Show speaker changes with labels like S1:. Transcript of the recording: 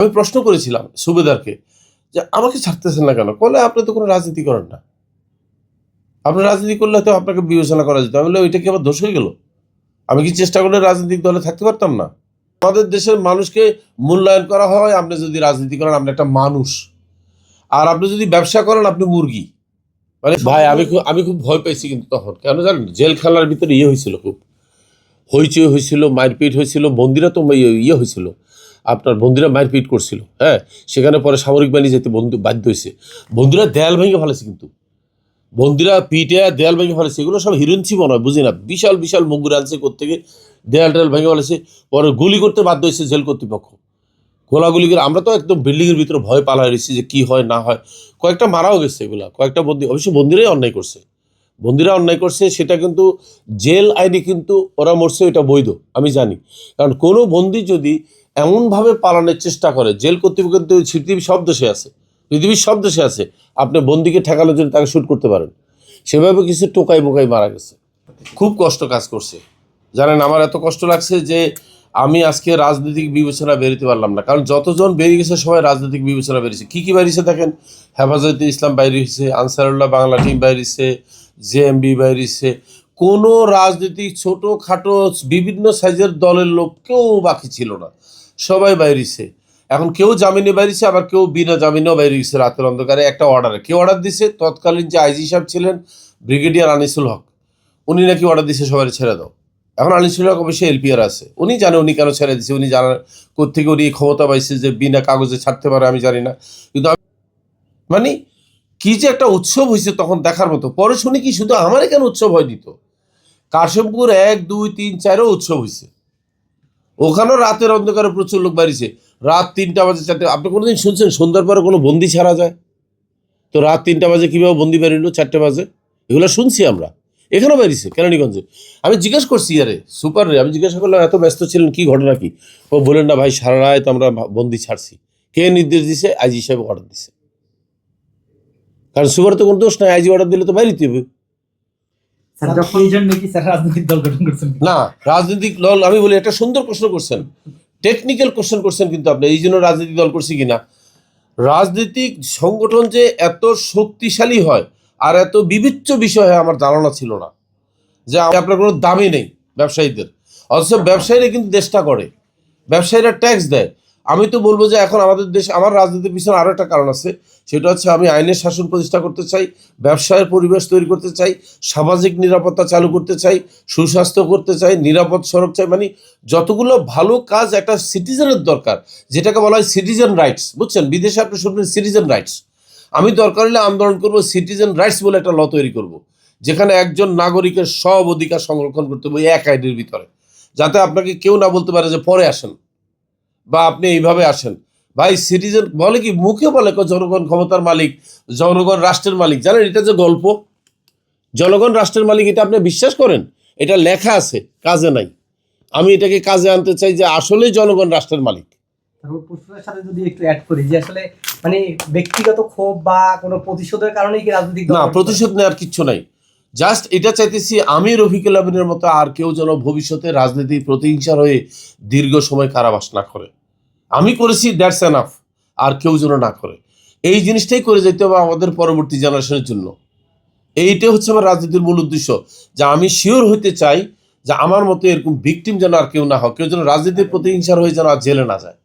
S1: আমি প্রশ্ন করেছিলাম সুবেদারকে যে আমাকে ছাড়তেছেন না কেন? বলে, আপনি তো কোনো রাজনীতি করেন না। আপনি রাজনীতি করলে তো আপনাকে বিবেচনা করা যেত। আমি ওইটা কি আমার দোষ হয়ে গেল? আমি কি চেষ্টা করলে রাজনৈতিক দলে থাকতে পারতাম না? আমাদের দেশের মানুষকে মূল্যায়ন করা হয়, আপনি যদি রাজনীতি করেন, আপনি একটা মানুষ। আর আপনি যদি ব্যবসা করেন, আপনি মুরগি। মানে ভাই, আমি খুব আমি খুব ভয় পেয়েছি কিন্তু তখন। কেন জানেন? জেল খেলার ভিতরে ইয়ে হয়েছিল খুব। হইচই হয়েছিল, মারপিট হয়েছিল বন্দিরা তো ইয়ে ইয়ে হয়েছিল। আপনার বন্দিরা মারপিট করছিল হ্যাঁ? সেখানে পরে সামরিক বাহিনী যেতে বন্ধু বাধ্য হয়েছে। বন্দিরা দেয়াল ভেঙে ফেলেছে কিন্তু। বন্দিরা পিটে দেয়াল ভেঙে ফেলেছে, এগুলো সব হিরঞ্চি মনে হয় বুঝি না? বিশাল বিশাল মুগুর আনছে থেকে দেয়াল টেয়াল ভেঙে ফেলেছে, পরে গুলি করতে বাধ্য হয়েছে জেল কর্তৃপক্ষ। গোলাগুলি করে আমরা তো একদম বিল্ডিংয়ের ভিতরে ভয় পালা রয়েছি যে কি হয়, না হয়। কয়েকটা মারাও গেছে এগুলা, কয়েকটা বন্দি, অবশ্য বন্দিরাই অন্যায় করছে। বন্দিরা অন্যায় করছে, সেটা কিন্তু জেল আইনে কিন্তু ওরা মরছে এটা বৈধ, আমি জানি। কারণ কোনো বন্দি যদি এমনভাবে পালানোর চেষ্টা করে, জেল কর্তৃপক্ষ পৃথিবীর সব দেশে আছে। পৃথিবীর সব দেশে আছে। আপনি বন্দিকে ঠেকানোর জন্য তাকে শ্যুট করতে পারেন। সেভাবে কিছু টোকাই বোকাই মারা গেছে। খুব কষ্ট কাজ করছে। জানেন, আমার এত কষ্ট লাগছে যে আমি আজকে রাজনৈতিক বিবেচনা বেরোতে পারলাম না। কারণ যতজন বেরিয়ে গেছে, সবাই রাজনৈতিক বিবেচনা বেরিয়েছে। কী কী বেরিয়েছে দেখেন? হেফাজতে ইসলাম বাইরে হয়েছে আনসারুল্লাহ বাংলা টিম বাইরেছে জেএমবি বাইরেছে। কোনো রাজনীতিক ছোট খাটো বিভিন্ন সাইজের দলের লোক কেউ বাকি ছিল না। সবাই বাইরেছে। এখন কেউ জামিনে বাইরেছে, আবার কেউ বিনা জামিনেও বাইরে গেছে রাতের অন্ধকারে। একটা অর্ডারে কে অর্ডার দিছে? তৎকালীন যে আইজি সাহেব ছিলেন ব্রিগেডিয়ার আনিসুল হক। উনি নাকি অর্ডার দিছে, সবাই ছেড়ে দাও। এখন আনিসুল হক অবশ্যই এলপিআর আছে। উনি জানে উনি কেন ছেড়ে দিছে, উনি জানার কোথেকে উনি ক্ষমতা পাইছে যে বিনা কাগজে ছাড়তে পারে, আমি জানি না। কিন্তু মানে কি যে একটা উৎসব হয়েছে তখন দেখার মতো। পরে শুনি কি শুধু আমারই কেন উৎসব হয়নি তো? কাশিমপুর এক, দুই, তিন, চারও উৎসব হয়েছে। ওখানেও রাতের অন্ধকারে প্রচুর লোক বাড়িছে রাত তিনটা বাজে চারটে, আপনি কোনোদিন শুনছেন সন্ধ্যার পরে কোনো বন্দি ছাড়া যায়? তো রাত তিনটা বাজে কীভাবে বন্দি বেরিল, চারটে বাজে? এগুলো শুনছি আমরা। এখানেও বেরিয়েছে, কেরানীগঞ্জে। আমি জিজ্ঞেস করছি, আরে, সুপার রে, আমি জিজ্ঞাসা করলাম, এত ব্যস্ত ছিলেন, কি ঘটনা কি? ও বলেন না ভাই, সারা রাত আমরা বন্দি ছাড়ছি। কে নির্দেশ দিছে? আইজি সাহেব অর্ডার দিছে। কারণ সুপার তো কোনো দোষ নাই, আইজি অর্ডার দিলে তো বাইরেতে হবে। না রাজনৈতিক দল আমি বলি একটা সুন্দর প্রশ্ন করছেন। টেকনিক্যাল কোশ্চেন করছেন কিন্তু আপনি এই জন্য রাজনৈতিক দল করছি কিনা? রাজনৈতিক সংগঠন যে এত শক্তিশালী হয় আর এত বিবিচ্য বিষয় হয় আমার ধারণা ছিল না। যে আমি- আপনার কোনো দামই নেই ব্যবসায়ীদের। অথচ ব্যবসায়ীরা কিন্তু দেশটা করে ব্যবসায়ীরা ট্যাক্স দেয়। আমি তো বলব যে এখন আমাদের দেশ, আমার রাজনীতির পিছনে আরও একটা কারণ আছে। সেটা হচ্ছে আমি আইনের শাসন প্রতিষ্ঠা করতে চাই, ব্যবসায়ের পরিবেশ তৈরি করতে চাই, সামাজিক নিরাপত্তা চালু করতে চাই, সুস্বাস্থ্য করতে চাই, নিরাপদ সড়ক চাই মানে যতগুলো ভালো কাজ একটা সিটিজেনের দরকার, যেটাকে বলা হয় সিটিজেন রাইটস বুঝছেন? বিদেশে আপনি শুনবেন সিটিজেন রাইটস আমি দরকার হলে আন্দোলন করব সিটিজেন রাইটস বলে একটা ল তৈরি করব, যেখানে একজন নাগরিকের সব অধিকার সংরক্ষণ করতে হবে এক আইডির ভিতরে, যাতে আপনাকে কেউ না বলতে পারে যে পরে আসেন। বা আপনি এইভাবে আসেন। ভাই সিটিজেন বলে কি মুখে বলে জনগণ ক্ষমতার মালিক জনগণ রাষ্ট্রের মালিক। জানেন এটা যে গল্প? জনগণ রাষ্ট্রের মালিক এটা আপনি বিশ্বাস করেন? এটা লেখা আছে কাজে নাই। আমি এটাকে কাজে আনতে চাই যে আসলেই জনগণ রাষ্ট্রের মালিক।
S2: তারপর প্রশ্নের সাথে যদি একটু অ্যাড করি যে আসলে মানে ব্যক্তিগত ক্ষোভ বা কোনো প্রতিশোধের কারণেই কি রাজনৈতিক
S1: না প্রতিশোধ নেওয়ার কিচ্ছু নাই। জাস্ট এটা চাইতেছি আমি রফিকুল আমিনের মতো আর কেউ যেন ভবিষ্যতে রাজনীতি প্রতিহিংসার হয়ে দীর্ঘ সময় কারাবাস না করে। আমি করেছি দ্যাটস এনাফ আর কেউ যেন না করে। এই জিনিসটাই করে যেতে হবে আমাদের পরবর্তী জেনারেশনের জন্য। এইটাই হচ্ছে আমার রাজনীতির মূল উদ্দেশ্য, যে আমি শিওর হইতে চাই যে আমার মতো এরকম ভিকটিম যেন আর কেউ না হয়, কেউ যেন রাজনীতির প্রতিহিংসার হয়ে যেন আর জেলে না যায়।